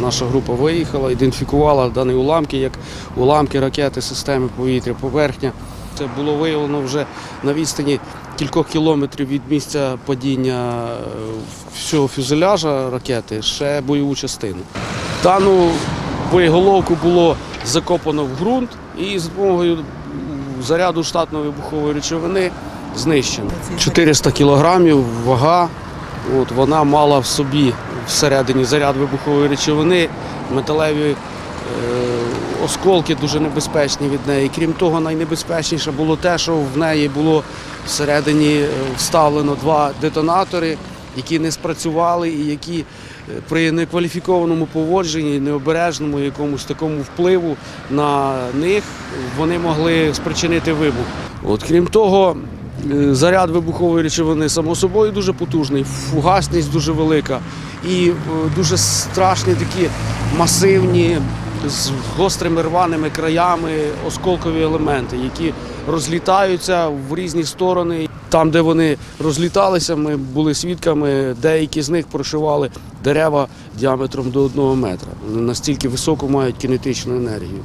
Наша група виїхала, ідентифікувала дані уламки як уламки ракети системи повітря, поверхня. Це було виявлено вже на відстані кількох кілометрів від місця падіння е, всього фюзеляжа ракети, ще бойову частину. Дану боєголовку було закопано в ґрунт і за допомогою заряду штатної вибухової речовини знищено. 400 кілограмів вага. От, вона мала в собі всередині заряд вибухової речовини, металеві е, осколки дуже небезпечні від неї. Крім того, найнебезпечніше було те, що в неї було всередині е, вставлено два детонатори, які не спрацювали і які е, при некваліфікованому поводженні, необережному якомусь такому впливу на них вони могли спричинити вибух. От, крім того, заряд вибухової речовини само собою дуже потужний, фугасність дуже велика і е, дуже страшні такі масивні з гострими рваними краями осколкові елементи, які розлітаються в різні сторони. Там, де вони розліталися, ми були свідками, деякі з них прошивали дерева діаметром до одного метра. Вони настільки високо мають кінетичну енергію.